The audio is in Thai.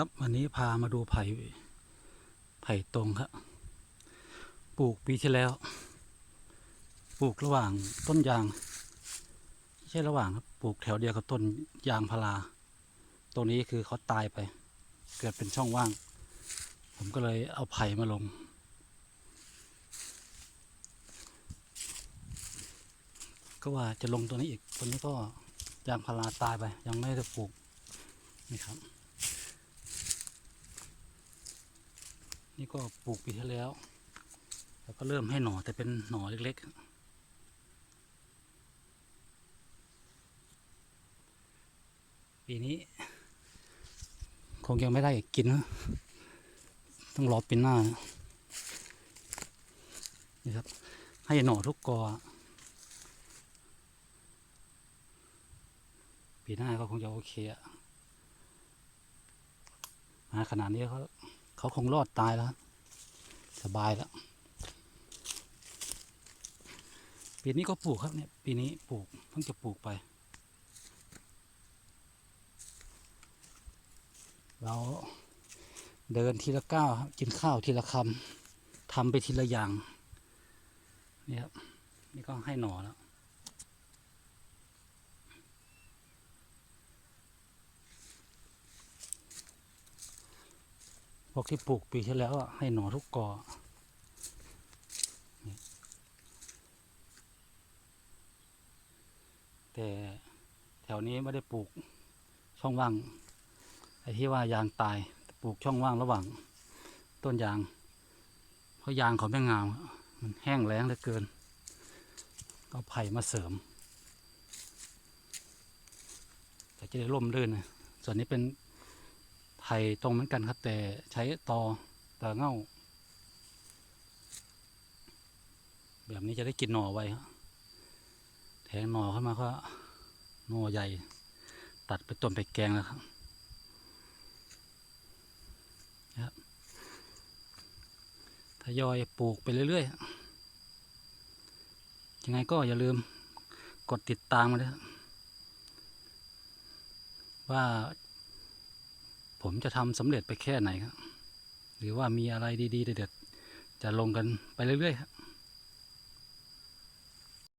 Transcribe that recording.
ครับวันนี้พามาดูไผ่ไผ่ตรงครับปลูกปีที่แล้ว ปลูกระหว่างต้นยางไม่ใช่ระหว่างครับปลูกแถวเดียวกับต้นยางพาราตัวนี้คือเขาตายไป เกิดเป็นช่องว่าง ผมก็เลยเอาไผ่มาลง ก็ว่าจะลงตัวนี้อีกตัวนี้ก็ยางพาราตายไป ยังไม่ได้ปลูกนี่ครับ นี่ก็ปลูกปีที่แล้ว แล้วก็เริ่มให้หน่อแต่เป็นหน่อเล็กๆ ปีนี้ คงยังไม่ได้กินนะ ต้องรอปีหน้านะนี่ครับ ให้หน่อทุกกอปีหน้าก็คงจะโอเคอะมาขนาดนี้เขา เขาคงรอดตายแล้ว สบายแล้วปีนี้ก็ปลูกครับเนี่ยปีนี้ปลูกเพิ่งจะปลูกไป เราเดินทีละก้าวกินข้าวทีละคำทำไปทีละอย่างนี่ครับนี่ก็ให้หน่อแล้ว วกที่ปลูกปีที่แล้วอะให้หน่อทุกกอแต่แถวนี้ไม่ได้ปลูกช่องว่างไอ้ที่ว่ายางตายปลูกช่องว่างระหว่าง ต้นยาง เพราะยางเขาไม่งามมันแห้งแล้งเหลือเกิน ก็เอาไผ่มาเสริมแต่จะได้ร่มรื่นส่วนนี้เป็น ไผ่ตรงเหมือนกันครับ แต่ใช้ตอตาเง่า แบบนี้จะได้กินหน่อไวครับแทงหน่อเข้ามาก็หน่อใหญ่ ตัดไปต้มไปแกงแล้วครับนะครับทยอยปลูกไปเรื่อยๆ ยังไงก็อย่าลืมกดติดตามมาด้วยว่า ผมจะทำสำเร็จไปแค่ไหนครับ หรือว่ามีอะไรดีๆเด็ดๆจะลงกันไปเรื่อยๆครับ